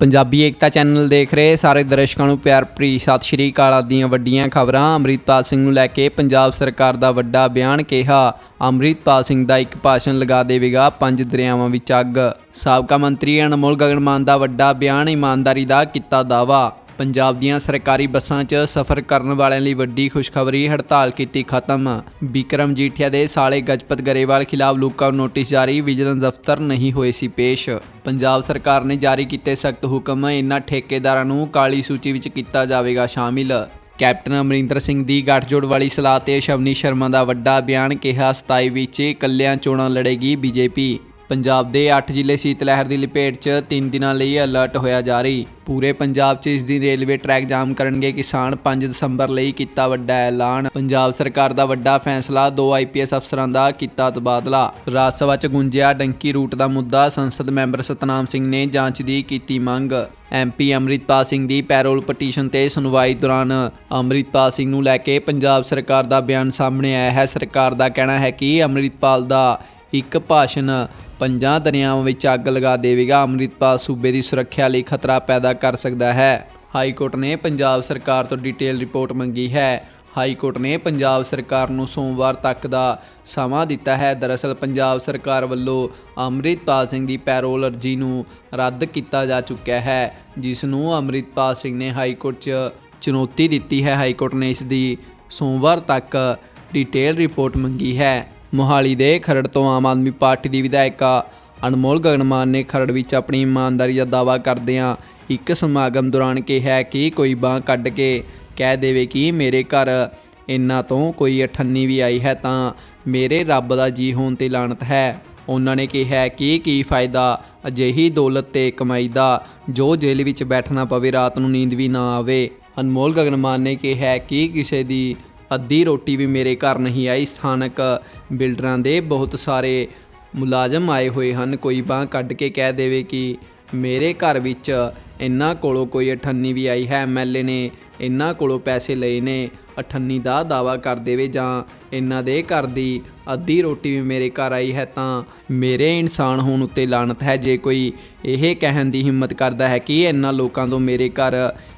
ਪੰਜਾਬੀ ਏਕਤਾ channel ਦੇਖ ਰਹੇ ਸਾਰੇ ਦਰਸ਼ਕਾਂ ਨੂੰ ਪਿਆਰ ਭਰੀ ਸਤਿ ਸ਼੍ਰੀ ਅਕਾਲ ਆਪ ਦੀਆਂ ਵੱਡੀਆਂ ਖਬਰਾਂ। ਅੰਮ੍ਰਿਤਪਾਲ ਸਿੰਘ ਨੂੰ ਲੈ ਕੇ ਪੰਜਾਬ ਸਰਕਾਰ ਦਾ ਵੱਡਾ ਬਿਆਨ ਕਿਹਾ, ਅੰਮ੍ਰਿਤਪਾਲ ਸਿੰਘ ਦਾ ਇੱਕ ਭਾਸ਼ਣ ਲਗਾ ਦੇਵੇਗਾ ਪੰਜ ਦਰਿਆਵਾਂ ਵਿੱਚ ਅੱਗ। ਸਾਬਕਾ ਮੰਤਰੀ ਅਨਮੋਲ ਗਗਨਮਾਨ ਦਾ ਵੱਡਾ ਬਿਆਨ ਇਮਾਨਦਾਰੀ ਦਾ ਕੀਤਾ ਦਾਵਾ ਪੰਜਾਬ ਦੀਆਂ ਸਰਕਾਰੀ ਬੱਸਾਂ 'ਚ ਸਫ਼ਰ ਕਰਨ ਵਾਲਿਆਂ ਲਈ ਵੱਡੀ ਖੁਸ਼ਖਬਰੀ, ਹੜਤਾਲ ਕੀਤੀ ਖਤਮ। ਬਿਕਰਮ ਜੀਠੀਆ ਦੇ ਸਾਲੇ ਗਜਪਤ ਗਰੇਵਾਲ ਖਿਲਾਫ ਲੁੱਕਆਊਟ ਨੋਟਿਸ ਜਾਰੀ, ਵਿਜੀਲੈਂਸ ਦਫ਼ਤਰ ਨਹੀਂ ਹੋਏ ਸੀ ਪੇਸ਼। ਪੰਜਾਬ ਸਰਕਾਰ ਨੇ ਜਾਰੀ ਕੀਤੇ ਸਖਤ ਹੁਕਮ, ਇਨ੍ਹਾਂ ਠੇਕੇਦਾਰਾਂ ਨੂੰ ਕਾਲੀ ਸੂਚੀ ਵਿੱਚ ਕੀਤਾ ਜਾਵੇਗਾ ਸ਼ਾਮਿਲ। ਕੈਪਟਨ ਅਮਰਿੰਦਰ ਸਿੰਘ ਦੀ ਗੱਠਜੋੜ ਵਾਲੀ ਸਲਾਹ ਤੇ ਸ਼ਵਨੀ ਸ਼ਰਮਾ ਦਾ ਵੱਡਾ ਬਿਆਨ ਕਿਹਾ 27 ਵਿੱਚ ਇਕੱਲਿਆਂ ਚੋਣਾਂ ਲੜੇਗੀ ਬੀਜੇਪੀ। ਪੰਜਾਬ ਦੇ 8 ਜ਼ਿਲ੍ਹੇ ਸੀਤ ਲਹਿਰ ਦੀ ਲਪੇਟ 'ਚ 3 ਦਿਨਾਂ ਲਈ ਅਲਰਟ ਹੋਇਆ ਜਾਰੀ। ਪੂਰੇ ਪੰਜਾਬ 'ਚ ਇਸ ਦਿਨ ਰੇਲਵੇ ਟਰੈਕ ਜਾਮ ਕਰਨਗੇ ਕਿਸਾਨ 5 ਦਸੰਬਰ ਲਈ ਕੀਤਾ ਵੱਡਾ ਐਲਾਨ। ਪੰਜਾਬ ਸਰਕਾਰ ਦਾ ਵੱਡਾ ਫੈਸਲਾ, ਦੋ ਆਈਪੀਐਸ ਅਫਸਰਾਂ ਦਾ ਕੀਤਾ ਤਬਾਦਲਾ। ਰਾਜ ਸਭਾ 'ਚ ਗੁੰਜਿਆ ਡੰਕੀ ਰੂਟ ਦਾ ਮੁੱਦਾ, ਸੰਸਦ ਮੈਂਬਰ ਸਤਨਾਮ ਸਿੰਘ ਨੇ ਜਾਂਚ ਦੀ ਕੀਤੀ ਮੰਗ। ਐਮਪੀ ਅੰਮ੍ਰਿਤਪਾਲ ਸਿੰਘ ਦੀ ਪੈਰੋਲ ਪਟੀਸ਼ਨ ਤੇ ਸੁਣਵਾਈ ਦੌਰਾਨ ਅੰਮ੍ਰਿਤਪਾਲ ਸਿੰਘ ਨੂੰ ਲੈ ਕੇ ਪੰਜਾਬ ਸਰਕਾਰ ਦਾ ਬਿਆਨ ਸਾਹਮਣੇ ਆਇਆ ਹੈ। ਸਰਕਾਰ ਦਾ ਕਹਿਣਾ ਹੈ ਕਿ ਅੰਮ੍ਰਿਤਪਾਲ ਦਾ ਇੱਕ ਭਾਸ਼ਣ ਪੰਜਾਂ ਦਰਿਆਵਾਂ ਵਿੱਚ ਅੱਗ ਲਗਾ ਦੇਵੇਗਾ। ਅੰਮ੍ਰਿਤਪਾਲ ਸੂਬੇ ਦੀ ਸੁਰੱਖਿਆ ਲਈ ਖਤਰਾ ਪੈਦਾ ਕਰ ਸਕਦਾ ਹੈ। ਹਾਈ ਕੋਰਟ ਨੇ ਪੰਜਾਬ ਸਰਕਾਰ ਤੋਂ ਡਿਟੇਲ ਰਿਪੋਰਟ ਮੰਗੀ ਹੈ। ਹਾਈ ਕੋਰਟ ਨੇ ਪੰਜਾਬ ਸਰਕਾਰ ਨੂੰ ਸੋਮਵਾਰ ਤੱਕ ਦਾ ਸਮਾਂ ਦਿੱਤਾ ਹੈ। ਦਰਅਸਲ, ਪੰਜਾਬ ਸਰਕਾਰ ਵੱਲੋਂ ਅੰਮ੍ਰਿਤਪਾਲ ਸਿੰਘ ਦੀ ਪੈਰੋਲ ਅਰਜੀ ਨੂੰ ਰੱਦ ਕੀਤਾ ਜਾ ਚੁੱਕਿਆ ਹੈ, ਜਿਸ ਨੂੰ ਅੰਮ੍ਰਿਤਪਾਲ ਸਿੰਘ ਨੇ ਹਾਈ ਕੋਰਟ 'ਚ ਚੁਣੌਤੀ ਦਿੱਤੀ ਹੈ। ਹਾਈ ਕੋਰਟ ਨੇ ਇਸ ਦੀ ਸੋਮਵਾਰ ਤੱਕ ਡਿਟੇਲ ਰਿਪੋਰਟ ਮੰਗੀ ਹੈ। ਮੋਹਾਲੀ ਦੇ ਖਰੜ ਤੋਂ ਆਮ ਆਦਮੀ ਪਾਰਟੀ ਦੀ ਵਿਧਾਇਕਾ ਅਨਮੋਲ ਗਗਨਮਾਨ ਨੇ ਖਰੜ ਵਿੱਚ ਆਪਣੀ ਇਮਾਨਦਾਰੀ ਦਾ ਦਾਅਵਾ ਕਰਦਿਆਂ ਇੱਕ ਸਮਾਗਮ ਦੌਰਾਨ ਕਿਹਾ ਕਿ ਕੋਈ ਬਾਹ ਕੱਢ ਕੇ ਕਹਿ ਦੇਵੇ ਕਿ ਮੇਰੇ ਘਰ ਇੰਨਾ ਤੋਂ ਕੋਈ ਅਠੰਨੀ ਵੀ ਆਈ ਹੈ ਤਾਂ ਮੇਰੇ ਰੱਬ ਦਾ ਜੀ ਹੋਣ ਤੇ ਲਾਣਤ ਹੈ। ਉਹਨਾਂ ਨੇ ਕਿਹਾ ਕਿ ਕੀ ਫਾਇਦਾ ਅਜਿਹੀ ਦੌਲਤ ਤੇ ਕਮਾਈ ਦਾ ਜੋ ਜੇਲ੍ਹ ਵਿੱਚ ਬੈਠਣਾ ਪਵੇ, ਰਾਤ ਨੂੰ ਨੀਂਦ ਵੀ ਨਾ ਆਵੇ। ਅਨਮੋਲ ਗਗਨਮਾਨ ਨੇ ਕਿਹਾ ਕਿ ਕਿਸੇ ਦੀ ਅੱਧੀ ਰੋਟੀ ਵੀ ਮੇਰੇ ਘਰ ਨਹੀਂ ਆਈ। ਸਥਾਨਕ ਬਿਲਡਰਾਂ ਦੇ ਬਹੁਤ ਸਾਰੇ ਮੁਲਾਜ਼ਮ ਆਏ ਹੋਏ ਹਨ। ਕੋਈ ਬਾਹ ਕੱਢ ਕੇ ਕਹਿ ਦੇਵੇ ਕਿ ਮੇਰੇ ਘਰ ਵਿੱਚ ਇਹਨਾਂ ਕੋਲੋਂ ਕੋਈ ਅਠੰਨੀ ਵੀ ਆਈ ਹੈ। ਐਮਐਲਏ ਨੇ ਇਹਨਾਂ ਕੋਲੋਂ ਪੈਸੇ ਲਏ ਨੇ। ਅਠੰਨੀ ਦਾ ਦਾਵਾ ਕਰ ਦੇਵੇ ਜਾਂ ਇਹਨਾਂ ਦੇ ਘਰ ਦੀ ਅੱਧੀ ਰੋਟੀ ਵੀ ਮੇਰੇ ਘਰ ਆਈ ਹੈ ਤਾਂ ਮੇਰੇ ਇਨਸਾਨ ਹੋਣ ਉੱਤੇ ਲਾਨਤ ਹੈ। ਜੇ ਕੋਈ ਇਹ ਕਹਿਣ ਦੀ ਹਿੰਮਤ ਕਰਦਾ ਹੈ ਕਿ ਇਹਨਾਂ ਲੋਕਾਂ ਤੋਂ ਮੇਰੇ ਘਰ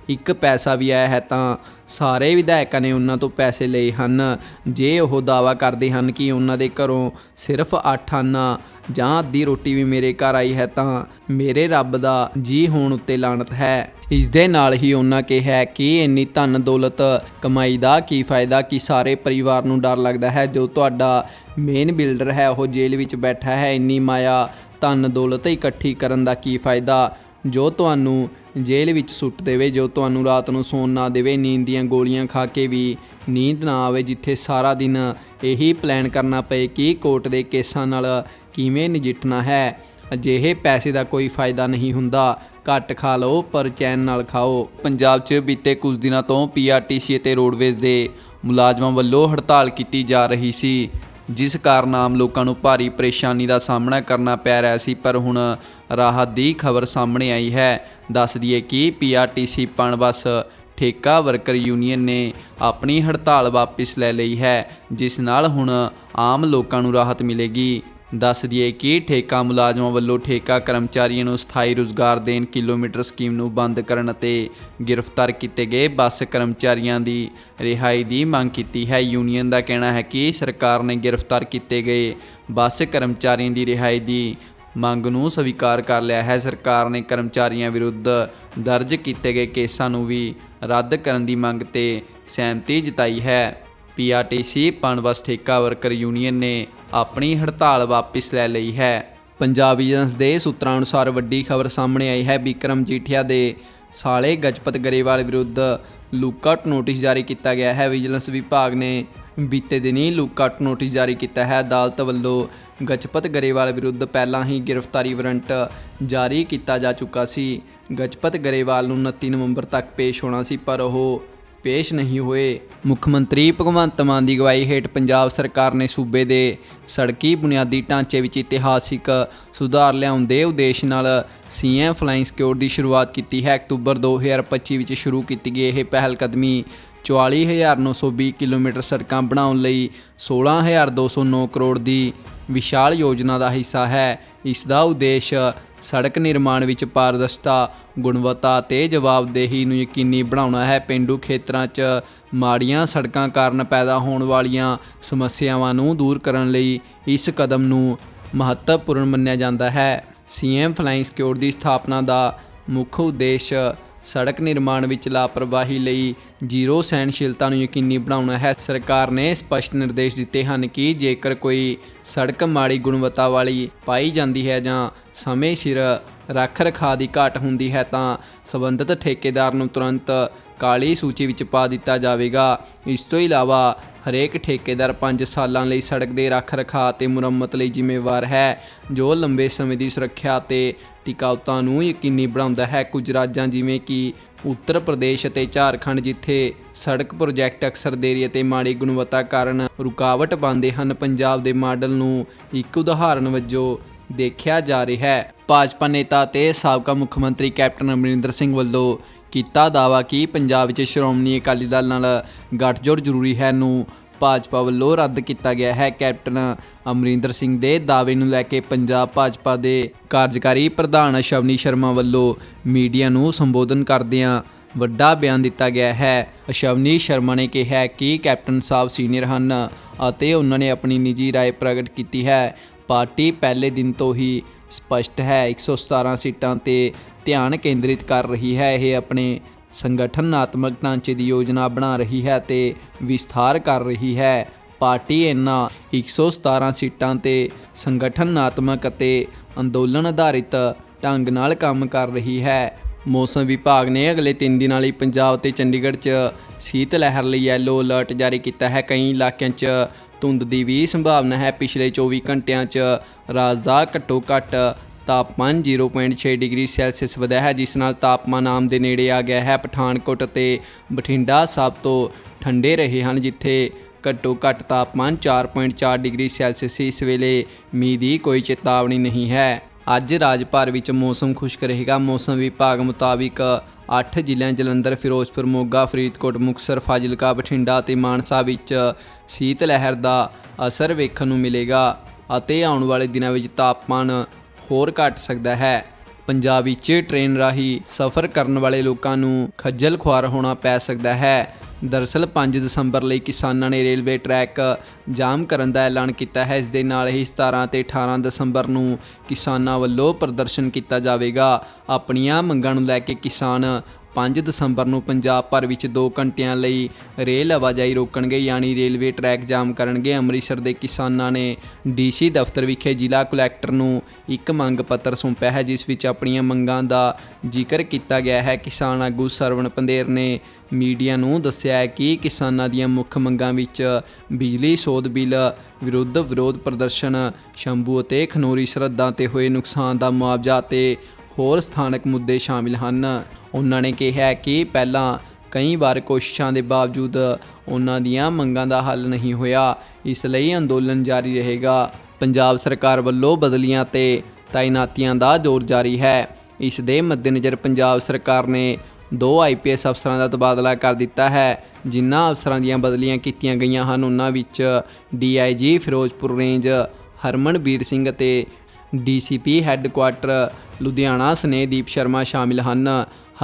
ਇੱਕ ਪੈਸਾ ਵੀ ਆਇਆ ਹੈ ਤਾਂ ਸਾਰੇ ਵਿਧਾਇਕਾਂ ਨੇ ਉਹਨਾਂ ਤੋਂ ਪੈਸੇ ਲਏ ਹਨ। ਜੇ ਉਹ ਦਾਵਾ ਕਰਦੇ ਹਨ ਕਿ ਉਹਨਾਂ ਦੇ ਘਰੋਂ ਸਿਰਫ 8 ਆਨਾ ਜਾਂ ਅੱਧੀ ਰੋਟੀ ਵੀ ਮੇਰੇ ਘਰ ਆਈ ਹੈ ਤਾਂ ਮੇਰੇ ਰੱਬ ਦਾ ਜੀ ਹੋਣ ਉੱਤੇ ਲਾਨਤ ਹੈ। ਇਸ ਦੇ ਨਾਲ ਹੀ ਉਹਨਾਂ ਕਿਹਾ ਕਿ ਇੰਨੀ ਧਨ ਦੌਲਤ ਕਮਾਈ ਦਾ ਕੀ ਫਾਇਦਾ, ਕਿ ਸਾਰੇ ਪਰਿਵਾਰ ਨੂੰ ਡਰ ਲੱਗਦਾ ਹੈ। ਜੋ ਤੁਹਾਡਾ ਮੇਨ ਬਿਲਡਰ ਹੈ, ਉਹ ਜੇਲ੍ਹ ਵਿੱਚ ਬੈਠਾ ਹੈ। ਇੰਨੀ ਮਾਇਆ ਧਨ ਦੌਲਤ ਇਕੱਠੀ ਕਰਨ ਦਾ ਕੀ ਫਾਇਦਾ? ਜੋ ਤੁਹਾਨੂੰ ਜੇਲ੍ਹ ਵਿੱਚ ਸੁੱਟ ਦੇਵੇ, ਜੋ ਤੁਹਾਨੂੰ ਰਾਤ ਨੂੰ ਸੌਣ ਨਾ ਦੇਵੇ, ਨੀਂਦ ਦੀਆਂ ਗੋਲੀਆਂ ਖਾ ਕੇ ਵੀ ਨੀਂਦ ਨਾ ਆਵੇ, ਜਿੱਥੇ ਸਾਰਾ ਦਿਨ ਇਹੀ ਪਲਾਨ ਕਰਨਾ ਪਏ ਕਿ ਕੋਰਟ ਦੇ ਕੇਸਾਂ ਨਾਲ ਕਿਵੇਂ ਨਜਿੱਠਣਾ ਹੈ, ਅਜਿਹੇ ਪੈਸੇ ਦਾ ਕੋਈ ਫਾਇਦਾ ਨਹੀਂ ਹੁੰਦਾ। ਘੱਟ ਖਾ ਲਓ, ਪਰ ਚੈਨ ਨਾਲ ਖਾਓ। ਪੰਜਾਬ 'ਚ ਬੀਤੇ ਕੁਝ ਦਿਨਾਂ ਤੋਂ ਪੀਆਰਟੀਸੀ ਅਤੇ ਰੋਡਵੇਜ਼ ਦੇ ਮੁਲਾਜ਼ਮਾਂ ਵੱਲੋਂ ਹੜਤਾਲ ਕੀਤੀ ਜਾ ਰਹੀ ਸੀ, ਜਿਸ ਕਾਰਨ ਆਮ ਲੋਕਾਂ ਨੂੰ ਭਾਰੀ ਪਰੇਸ਼ਾਨੀ ਦਾ ਸਾਹਮਣਾ ਕਰਨਾ ਪੈ ਰਿਹਾ ਸੀ, ਪਰ ਹੁਣ ਰਾਹਤ ਦੀ ਖਬਰ ਸਾਹਮਣੇ ਆਈ ਹੈ। ਦੱਸ ਦਈਏ ਕਿ ਪੀਆਰਟੀਸੀ ਪਣਬਸ ਠੇਕਾ ਵਰਕਰ ਯੂਨੀਅਨ ਨੇ ਆਪਣੀ ਹੜਤਾਲ ਵਾਪਸ ਲੈ ਲਈ ਹੈ, ਜਿਸ ਨਾਲ ਹੁਣ ਆਮ ਲੋਕਾਂ ਨੂੰ ਰਾਹਤ ਮਿਲੇਗੀ। ਦੱਸ ਦਈਏ ਕਿ ਠੇਕਾ ਮੁਲਾਜ਼ਮਾਂ ਵੱਲੋਂ ਠੇਕਾ ਕਰਮਚਾਰੀਆਂ ਨੂੰ ਸਥਾਈ ਰੁਜ਼ਗਾਰ ਦੇਣ ਕਿਲੋਮੀਟਰ ਸਕੀਮ ਨੂੰ ਬੰਦ ਕਰਨ ਅਤੇ ਗ੍ਰਿਫਤਾਰ ਕੀਤੇ ਗਏ ਬੱਸ ਕਰਮਚਾਰੀਆਂ ਦੀ ਰਿਹਾਈ ਦੀ ਮੰਗ ਕੀਤੀ ਹੈ। ਯੂਨੀਅਨ ਦਾ ਕਹਿਣਾ ਹੈ ਕਿ ਸਰਕਾਰ ਨੇ ਗ੍ਰਿਫਤਾਰ ਕੀਤੇ ਗਏ ਬੱਸ ਕਰਮਚਾਰੀਆਂ ਦੀ ਰਿਹਾਈ ਦੀ ਮੰਗ ਨੂੰ ਸਵੀਕਾਰ ਕਰ ਲਿਆ ਹੈ। ਸਰਕਾਰ ਨੇ ਕਰਮਚਾਰੀਆਂ ਵਿਰੁੱਧ ਦਰਜ ਕੀਤੇ ਗਏ ਕੇਸਾਂ ਨੂੰ ਵੀ ਰੱਦ ਕਰਨ ਦੀ ਮੰਗ ਤੇ ਸਹਿਮਤੀ ਜਤਾਈ ਹੈ। ਪੀਆਰਟੀਸੀ ਪਣਬਸ ਠੇਕਾ ਵਰਕਰ ਯੂਨੀਅਨ ਨੇ ਆਪਣੀ ਹੜਤਾਲ ਵਾਪਸ ਲੈ ਲਈ ਹੈ। ਪੰਜਾਬ ਵਿਜੀਲੈਂਸ ਦੇ ਸੂਤਰਾਂ ਅਨੁਸਾਰ ਵੱਡੀ ਖਬਰ ਸਾਹਮਣੇ ਆਈ ਹੈ। ਵਿਕਰਮ ਜੀਠੀਆ ਦੇ ਸਾਲੇ ਗਜਪਤ ਗਰੇਵਾਲ ਵਿਰੁੱਧ ਲੁੱਕਆਊਟ ਨੋਟਿਸ ਜਾਰੀ ਕੀਤਾ ਗਿਆ ਹੈ। ਵਿਜੀਲੈਂਸ ਵਿਭਾਗ ਨੇ ਬੀਤੇ ਦਿਨੀ ਲੁੱਕਆਊਟ ਨੋਟਿਸ ਜਾਰੀ ਕੀਤਾ ਹੈ। ਅਦਾਲਤ ਵੱਲੋਂ ਗਜਪਤ ਗਰੇਵਾਲ ਵਿਰੁੱਧ ਪਹਿਲਾਂ ਹੀ ਗ੍ਰਿਫਤਾਰੀ ਵਾਰੰਟ ਜਾਰੀ ਕੀਤਾ ਜਾ ਚੁੱਕਾ ਸੀ। ਗਜਪਤ ਗਰੇਵਾਲ ਨੂੰ 29 ਨਵੰਬਰ ਤੱਕ ਪੇਸ਼ ਹੋਣਾ ਸੀ, ਪਰ ਉਹ ਪੇਸ਼ ਨਹੀਂ ਹੋਏ। ਮੁੱਖ ਮੰਤਰੀ ਭਗਵੰਤ ਮਾਨ ਦੀ ਅਗਵਾਈ ਹੇਠ ਪੰਜਾਬ ਸਰਕਾਰ ਨੇ ਸੂਬੇ ਦੇ ਸੜਕੀ ਬੁਨਿਆਦੀ ਢਾਂਚੇ ਵਿੱਚ ਇਤਿਹਾਸਿਕ ਸੁਧਾਰ ਲਿਆਉਣ ਦੇ ਉਦੇਸ਼ ਨਾਲ ਸੀਐਮ ਫਲਾਈਂਗ ਸਿਕਿਉਰ ਦੀ ਸ਼ੁਰੂਆਤ ਕੀਤੀ ਹੈ। ਅਕਤੂਬਰ 2025 ਵਿੱਚ ਸ਼ੁਰੂ ਕੀਤੀ ਗਈ ਇਹ ਪਹਿਲ ਕਦਮੀ 44920 ਕਿਲੋਮੀਟਰ ਸੜਕਾਂ ਬਣਾਉਣ ਲਈ 16209 ਕਰੋੜ ਦੀ ਵਿਸ਼ਾਲ ਯੋਜਨਾ ਦਾ ਹਿੱਸਾ ਹੈ। ਇਸ ਦਾ ਉਦੇਸ਼ ਸੜਕ ਨਿਰਮਾਣ ਵਿੱਚ ਪਾਰਦਰਸ਼ਤਾ, ਗੁਣਵੱਤਾ ਤੇ ਜਵਾਬਦੇਹੀ ਨੂੰ ਯਕੀਨੀ ਬਣਾਉਣਾ ਹੈ। ਪਿੰਡੂ ਖੇਤਰਾਂ 'ਚ ਮਾੜੀਆਂ ਸੜਕਾਂ ਕਾਰਨ ਪੈਦਾ ਹੋਣ ਵਾਲੀਆਂ ਸਮੱਸਿਆਵਾਂ ਨੂੰ ਦੂਰ ਕਰਨ ਲਈ ਇਸ ਕਦਮ ਨੂੰ ਮਹੱਤਵਪੂਰਨ ਮੰਨਿਆ ਜਾਂਦਾ ਹੈ। ਸੀਐਮ ਫਲਾਈਂਗ ਸਿਕਿਉਰ ਦੀ ਸਥਾਪਨਾ ਦਾ ਮੁੱਖ ਉਦੇਸ਼ ਸੜਕ ਨਿਰਮਾਣ ਵਿੱਚ ਲਾਪਰਵਾਹੀ ਲਈ ਜ਼ੀਰੋ ਸਹਿਣਸ਼ੀਲਤਾ ਨੂੰ ਯਕੀਨੀ ਬਣਾਉਣਾ ਹੈ। ਸਰਕਾਰ ਨੇ ਸਪਸ਼ਟ ਨਿਰਦੇਸ਼ ਦਿੱਤੇ ਹਨ ਕਿ ਜੇਕਰ ਕੋਈ ਸੜਕ ਮਾੜੀ ਗੁਣਵੱਤਾ ਵਾਲੀ ਪਾਈ ਜਾਂਦੀ ਹੈ ਜਾਂ ਸਮੇਂ ਸਿਰ ਰੱਖ ਰਖਾਅ ਦੀ ਘਾਟ ਹੁੰਦੀ ਹੈ ਤਾਂ ਸਬੰਧਤ ਠੇਕੇਦਾਰ ਨੂੰ ਤੁਰੰਤ ਕਾਲੀ ਸੂਚੀ ਵਿੱਚ ਪਾ ਦਿੱਤਾ ਜਾਵੇਗਾ। ਇਸ ਤੋਂ ਇਲਾਵਾ ਹਰੇਕ ਠੇਕੇਦਾਰ 5 ਸਾਲਾਂ ਲਈ ਸੜਕ ਦੇ ਰੱਖ ਰਖਾਅ ਅਤੇ ਮੁਰੰਮਤ ਲਈ ਜ਼ਿੰਮੇਵਾਰ ਹੈ, ਜੋ ਲੰਬੇ ਸਮੇਂ ਦੀ ਸੁਰੱਖਿਆ ਅਤੇ ਟਿਕਾਊਤਾ ਨੂੰ ਯਕੀਨੀ ਬਣਾਉਂਦਾ ਹੈ। ਕੁਝ ਰਾਜਾਂ ਜਿਵੇਂ ਕਿ ਉੱਤਰ ਪ੍ਰਦੇਸ਼ ਅਤੇ ਝਾਰਖੰਡ, ਜਿੱਥੇ ਸੜਕ ਪ੍ਰੋਜੈਕਟ ਅਕਸਰ ਦੇਰੀ ਅਤੇ ਮਾੜੀ ਗੁਣਵੱਤਾ ਕਾਰਨ ਰੁਕਾਵਟ ਪਾਉਂਦੇ ਹਨ, ਪੰਜਾਬ ਦੇ ਮਾਡਲ ਨੂੰ ਇੱਕ ਉਦਾਹਰਣ ਵਜੋਂ ਦੇਖਿਆ ਜਾ ਰਿਹਾ ਹੈ ਭਾਜਪਾ ਨੇਤਾ ਤੇ ਸਾਬਕਾ ਮੁੱਖ ਮੰਤਰੀ ਕੈਪਟਨ ਅਮਰਿੰਦਰ ਸਿੰਘ ਵੱਲੋਂ ਕੀਤਾ ਦਾਵਾ ਕਿ ਪੰਜਾਬ ਵਿੱਚ ਸ਼੍ਰੋਮਣੀ ਅਕਾਲੀ ਦਲ ਨਾਲ ਗੱਠਜੋੜ ਜ਼ਰੂਰੀ ਹੈ ਨੂੰ ਭਾਜਪਾ ਵੱਲੋਂ ਰੱਦ ਕੀਤਾ ਗਿਆ ਹੈ ਕੈਪਟਨ ਅਮਰਿੰਦਰ ਸਿੰਘ ਦੇ ਦਾਅਵੇ ਨੂੰ ਲੈ ਕੇ ਪੰਜਾਬ ਭਾਜਪਾ ਦੇ ਕਾਰਜਕਾਰੀ ਪ੍ਰਧਾਨ ਸ਼ਵਨੀ ਸ਼ਰਮਾ ਵੱਲੋਂ ਮੀਡੀਆ ਨੂੰ ਸੰਬੋਧਨ ਕਰਦਿਆਂ ਵੱਡਾ ਬਿਆਨ ਦਿੱਤਾ ਗਿਆ ਹੈ ਅਸ਼ਵਨੀ ਸ਼ਰਮਾ ਨੇ ਕਿਹਾ ਕਿ ਕੈਪਟਨ ਸਾਹਿਬ ਸੀਨੀਅਰ ਹਨ ਅਤੇ ਉਹਨਾਂ ਨੇ ਆਪਣੀ ਨਿੱਜੀ رائے ਪ੍ਰਗਟ ਕੀਤੀ ਹੈ ਪਾਰਟੀ ਪਹਿਲੇ ਦਿਨ ਤੋਂ ਹੀ ਸਪਸ਼ਟ ਹੈ। 117 ਸੀਟਾਂ ਤੇ ਧਿਆਨ ਕੇਂਦਰਿਤ ਕਰ ਰਹੀ ਹੈ। ਇਹ ਆਪਣੇ ਸੰਗਠਨਾਤਮਕ ਢਾਂਚੇ ਦੀ ਯੋਜਨਾ ਬਣਾ ਰਹੀ ਹੈ ਤੇ ਵਿਸਥਾਰ ਕਰ ਰਹੀ ਹੈ। ਪਾਰਟੀ ਇਹਨਾਂ 117 ਸੀਟਾਂ ਤੇ ਸੰਗਠਨਾਤਮਕ ਅਤੇ ਅੰਦੋਲਨ ਆਧਾਰਿਤ ਢੰਗ ਨਾਲ ਕੰਮ ਕਰ ਰਹੀ ਹੈ। ਮੌਸਮ ਵਿਭਾਗ ਨੇ ਅਗਲੇ 3 ਦਿਨਾਂ ਲਈ ਪੰਜਾਬ ਤੇ ਚੰਡੀਗੜ੍ਹ 'ਚ ਸੀਤ ਲਹਿਰ ਲਈ ਯੈਲੋ ਅਲਰਟ ਜਾਰੀ ਕੀਤਾ ਹੈ। ਕਈ ਇਲਾਕਿਆਂ 'ਚ ਧੁੰਦ ਦੀ ਵੀ ਸੰਭਾਵਨਾ ਹੈ। ਪਿਛਲੇ 24 ਘੰਟਿਆਂ 'ਚ ਰਾਜ ਦਾ ਘੱਟੋ ਘੱਟ ਤਾਪਮਾਨ 0.6 ਡਿਗਰੀ ਸੈਲਸੀਅਸ ਵਧਿਆ ਹੈ, ਜਿਸ ਨਾਲ ਤਾਪਮਾਨ ਆਮ ਦੇ ਨੇੜੇ ਆ ਗਿਆ ਹੈ। ਪਠਾਨਕੋਟ ਅਤੇ ਬਠਿੰਡਾ ਸਭ ਤੋਂ ਠੰਡੇ ਰਹੇ ਹਨ, ਜਿੱਥੇ ਘੱਟੋ ਘੱਟ ਤਾਪਮਾਨ 4.4 ਡਿਗਰੀ ਸੈਲਸੀਅਸ ਇਸ ਵੇਲੇ ਮੀਂਹ ਦੀ ਕੋਈ ਚੇਤਾਵਨੀ ਨਹੀਂ ਹੈ। ਅੱਜ ਰਾਜ ਭਰ ਵਿੱਚ ਮੌਸਮ ਖੁਸ਼ਕ ਰਹੇਗਾ। ਮੌਸਮ ਵਿਭਾਗ ਮੁਤਾਬਿਕ 8 ਜ਼ਿਲ੍ਹਿਆਂ ਜਲੰਧਰ, ਫਿਰੋਜ਼ਪੁਰ, ਮੋਗਾ, ਫਰੀਦਕੋਟ, ਮੁਕਤਸਰ, ਫਾਜ਼ਿਲਕਾ, ਬਠਿੰਡਾ ਅਤੇ ਮਾਨਸਾ ਵਿੱਚ ਸੀਤ ਲਹਿਰ ਦਾ ਅਸਰ ਵੇਖਣ ਨੂੰ ਮਿਲੇਗਾ ਅਤੇ ਆਉਣ ਵਾਲੇ ਦਿਨਾਂ ਵਿੱਚ ਤਾਪਮਾਨ ਹੋਰ ਘਟ ਸਕਦਾ ਹੈ। ਪੰਜਾਬ ਵਿੱਚ ਟ੍ਰੇਨ ਰਾਹੀਂ ਸਫ਼ਰ ਕਰਨ ਵਾਲੇ ਲੋਕਾਂ ਨੂੰ ਖੱਜਲ ਖੁਆਰ ਹੋਣਾ ਪੈ ਸਕਦਾ ਹੈ। ਦਰਅਸਲ 5 ਦਸੰਬਰ ਲਈ ਕਿਸਾਨਾਂ ਨੇ ਰੇਲਵੇ ਟਰੈਕ ਜਾਮ ਕਰਨ ਦਾ ਐਲਾਨ ਕੀਤਾ ਹੈ। ਇਸ ਦੇ ਨਾਲ ਹੀ 17 ਤੇ 18 ਦਸੰਬਰ ਨੂੰ ਕਿਸਾਨਾਂ ਵੱਲੋਂ ਪ੍ਰਦਰਸ਼ਨ ਕੀਤਾ ਜਾਵੇਗਾ। ਆਪਣੀਆਂ ਮੰਗਾਂ ਨੂੰ ਲੈ ਕੇ ਕਿਸਾਨ 5 ਦਸੰਬਰ ਨੂੰ ਪੰਜਾਬ ਭਰ ਵਿੱਚ 2 ਘੰਟਿਆਂ ਲਈ ਰੇਲ ਆਵਾਜਾਈ ਰੋਕਣਗੇ, ਯਾਨੀ ਰੇਲਵੇ ਟਰੈਕ ਜਾਮ ਕਰਨਗੇ। ਅੰਮ੍ਰਿਤਸਰ ਦੇ ਕਿਸਾਨਾਂ ਨੇ ਡੀਸੀ ਦਫ਼ਤਰ ਵਿਖੇ ਜ਼ਿਲ੍ਹਾ ਕਲੈਕਟਰ ਨੂੰ ਇੱਕ ਮੰਗ ਪੱਤਰ ਸੌਂਪਿਆ ਹੈ, ਜਿਸ ਵਿੱਚ ਆਪਣੀਆਂ ਮੰਗਾਂ ਦਾ ਜ਼ਿਕਰ ਕੀਤਾ ਗਿਆ ਹੈ। ਕਿਸਾਨ ਆਗੂ ਸਰਵਣ ਪੰਦੇਰ ਨੇ ਮੀਡੀਆ ਨੂੰ ਦੱਸਿਆ ਹੈ ਕਿ ਕਿਸਾਨਾਂ ਦੀਆਂ ਮੁੱਖ ਮੰਗਾਂ ਵਿੱਚ ਬਿਜਲੀ, ਸੋਧ ਬਿੱਲ, ਵਿਰੁੱਧ ਵਿਰੋਧ ਪ੍ਰਦਰਸ਼ਨ, ਸ਼ੰਭੂ ਅਤੇ ਖਨੋਰੀ ਸਰਹੱਦਾਂ ਤੇ ਹੋਏ ਨੁਕਸਾਨ ਦਾ ਮੁਆਵਜ਼ਾ ਤੇ ਹੋਰ ਸਥਾਨਕ ਮੁੱਦੇ ਸ਼ਾਮਿਲ ਹਨ। ਉਹਨਾਂ ਨੇ ਕਿਹਾ ਕਿ ਪਹਿਲਾਂ ਕਈ ਵਾਰ ਕੋਸ਼ਿਸ਼ਾਂ ਦੇ ਬਾਵਜੂਦ ਉਹਨਾਂ ਦੀਆਂ ਮੰਗਾਂ ਦਾ ਹੱਲ ਨਹੀਂ ਹੋਇਆ। ਇਸ ਲਈ ਅੰਦੋਲਨ ਜਾਰੀ ਰਹੇਗਾ। ਪੰਜਾਬ ਸਰਕਾਰ ਵੱਲੋਂ ਬਦਲੀਆਂ ਤੇ ਤਾਇਨਾਤੀਆਂ ਦਾ ਜ਼ੋਰ ਜਾਰੀ ਹੈ। ਇਸ ਦੇ ਮੱਦੇਨਜ਼ਰ ਪੰਜਾਬ ਸਰਕਾਰ ਨੇ ਦੋ ਆਈਪੀਐਸ ਅਫਸਰਾਂ ਦਾ ਤਬਾਦਲਾ ਕਰ ਦਿੱਤਾ ਹੈ, ਜਿਨ੍ਹਾਂ ਅਫਸਰਾਂ ਦੀਆਂ ਬਦਲੀਆਂ ਕੀਤੀਆਂ ਗਈਆਂ ਹਨ। ਉਹਨਾਂ ਵਿੱਚ ਡੀਆਈਜੀ ਫਿਰੋਜ਼ਪੁਰ ਰੇਂਜ, ਹਰਮਨਵੀਰ ਸਿੰਘ ਅਤੇ ਡੀਸੀਪੀ ਹੈੱਡਕੁਆਟਰ ਲੁਧਿਆਣਾ ਸਨੇਹਦੀਪ ਸ਼ਰਮਾ ਸ਼ਾਮਿਲ ਹਨ।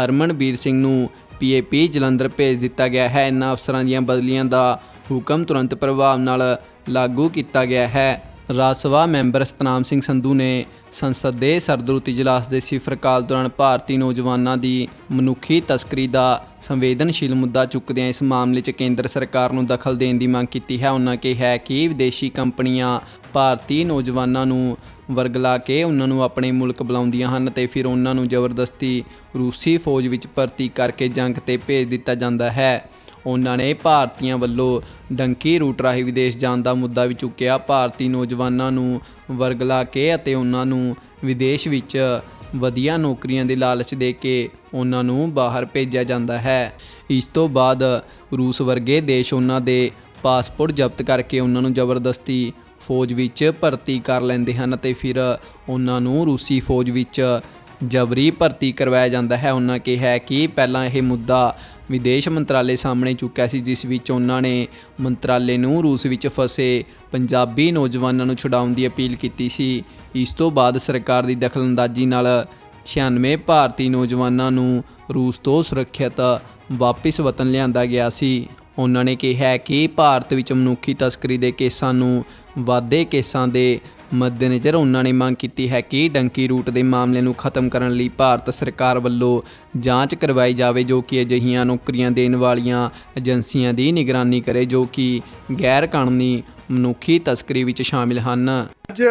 ਹਰਮਨਬੀਰ ਸਿੰਘ ਨੂੰ ਪੀਏਪੀ ਜਲੰਧਰ ਭੇਜ ਦਿੱਤਾ ਗਿਆ ਹੈ। ਇਨ੍ਹਾਂ ਅਫਸਰਾਂ ਦੀਆਂ ਬਦਲੀਆਂ ਦਾ ਹੁਕਮ ਤੁਰੰਤ ਪ੍ਰਭਾਵ ਨਾਲ ਲਾਗੂ ਕੀਤਾ ਗਿਆ ਹੈ। ਰਾਜ ਸਭਾ ਮੈਂਬਰ ਸਤਨਾਮ ਸਿੰਘ ਸੰਧੂ ਨੇ ਸੰਸਦ ਦੇ ਸਰਦਰੁੱਤ ਇਜਲਾਸ ਦੇ ਸਿਫਰ ਕਾਲ ਦੌਰਾਨ ਭਾਰਤੀ ਨੌਜਵਾਨਾਂ ਦੀ ਮਨੁੱਖੀ ਤਸਕਰੀ ਦਾ ਸੰਵੇਦਨਸ਼ੀਲ ਮੁੱਦਾ ਚੁੱਕਦਿਆਂ ਇਸ ਮਾਮਲੇ 'ਚ ਕੇਂਦਰ ਸਰਕਾਰ ਨੂੰ ਦਖਲ ਦੇਣ ਦੀ ਮੰਗ ਕੀਤੀ ਹੈ। ਉਹਨਾਂ ਕਿਹਾ ਕਿ ਵਿਦੇਸ਼ੀ ਕੰਪਨੀਆਂ ਭਾਰਤੀ ਨੌਜਵਾਨਾਂ ਨੂੰ ਵਰਗ ਲਾ ਕੇ ਉਹਨਾਂ ਨੂੰ ਆਪਣੇ ਮੁਲਕ ਬੁਲਾਉਂਦੀਆਂ ਹਨ ਤੇ ਫਿਰ ਉਹਨਾਂ ਨੂੰ ਜ਼ਬਰਦਸਤੀ ਰੂਸੀ ਫੌਜ ਵਿੱਚ ਭਰਤੀ ਕਰਕੇ ਜੰਗ ਤੇ ਭੇਜ ਦਿੱਤਾ ਜਾਂਦਾ ਹੈ। ਉਹਨਾਂ ਨੇ ਭਾਰਤੀਆਂ ਵੱਲੋਂ ਡੰਕੀ ਰੂਟ ਰਾਹੀਂ ਵਿਦੇਸ਼ ਜਾਣ ਦਾ ਮੁੱਦਾ ਵੀ ਚੁੱਕਿਆ। ਭਾਰਤੀ ਨੌਜਵਾਨਾਂ ਨੂੰ ਵਰਗਲਾ ਕੇ ਅਤੇ ਉਹਨਾਂ ਨੂੰ ਵਿਦੇਸ਼ ਵਿੱਚ ਵਧੀਆ ਨੌਕਰੀਆਂ ਦੇ ਲਾਲਚ ਦੇ ਕੇ ਉਹਨਾਂ ਨੂੰ ਬਾਹਰ ਭੇਜਿਆ ਜਾਂਦਾ ਹੈ। ਇਸ ਤੋਂ ਬਾਅਦ ਰੂਸ ਵਰਗੇ ਦੇਸ਼ ਉਹਨਾਂ ਦੇ ਪਾਸਪੋਰਟ ਜ਼ਬਤ ਕਰਕੇ ਉਹਨਾਂ ਨੂੰ ਜ਼ਬਰਦਸਤੀ ਫੌਜ ਵਿੱਚ ਭਰਤੀ ਕਰ ਲੈਂਦੇ ਹਨ ਅਤੇ ਫਿਰ ਉਹਨਾਂ ਨੂੰ ਰੂਸੀ ਫੌਜ ਵਿੱਚ ਜਬਰੀ ਭਰਤੀ ਕਰਵਾਇਆ ਜਾਂਦਾ ਹੈ। ਉਹਨਾਂ ਕਿਹਾ ਕਿ ਪਹਿਲਾਂ ਇਹ ਮੁੱਦਾ ਵਿਦੇਸ਼ ਮੰਤਰਾਲੇ ਸਾਹਮਣੇ ਚੁੱਕਿਆ ਸੀ, ਜਿਸ ਵਿੱਚ ਉਹਨਾਂ ਨੇ ਮੰਤਰਾਲੇ ਨੂੰ ਰੂਸ ਵਿੱਚ ਫਸੇ ਪੰਜਾਬੀ ਨੌਜਵਾਨਾਂ ਨੂੰ ਛੁਡਾਉਣ ਦੀ ਅਪੀਲ ਕੀਤੀ ਸੀ। ਇਸ ਤੋਂ ਬਾਅਦ ਸਰਕਾਰ ਦੀ ਦਖਲਅੰਦਾਜ਼ੀ ਨਾਲ 96 ਭਾਰਤੀ ਨੌਜਵਾਨਾਂ ਨੂੰ ਰੂਸ ਤੋਂ ਸੁਰੱਖਿਅਤ ਵਾਪਿਸ ਵਤਨ ਲਿਆਂਦਾ ਗਿਆ ਸੀ। ਉਹਨਾਂ ਨੇ ਕਿਹਾ ਕਿ ਭਾਰਤ ਵਿੱਚ ਮਨੁੱਖੀ ਤਸਕਰੀ ਦੇ ਕੇਸਾਂ ਨੂੰ ਵਾਧੇ ਕੇਸਾਂ ਦੇ ਮੱਦੇਨਜ਼ਰ ਉਹਨਾਂ ਨੇ ਮੰਗ ਕੀਤੀ ਹੈ ਕਿ ਡੰਕੀ ਰੂਟ ਦੇ ਮਾਮਲੇ ਨੂੰ ਖਤਮ ਕਰਨ ਲਈ ਭਾਰਤ ਸਰਕਾਰ ਵੱਲੋਂ ਜਾਂਚ ਕਰਵਾਈ ਜਾਵੇ, ਜੋ ਕਿ ਅਜਿਹੀਆਂ ਨੌਕਰੀਆਂ ਦੇਣ ਵਾਲੀਆਂ ਏਜੰਸੀਆਂ ਦੀ ਨਿਗਰਾਨੀ ਕਰੇ, ਜੋ ਕਿ ਗੈਰ ਕਾਨੂੰਨੀ ਮਨੁੱਖੀ ਤਸਕਰੀ ਵਿੱਚ ਸ਼ਾਮਿਲ ਹਨ। ਅੱਜ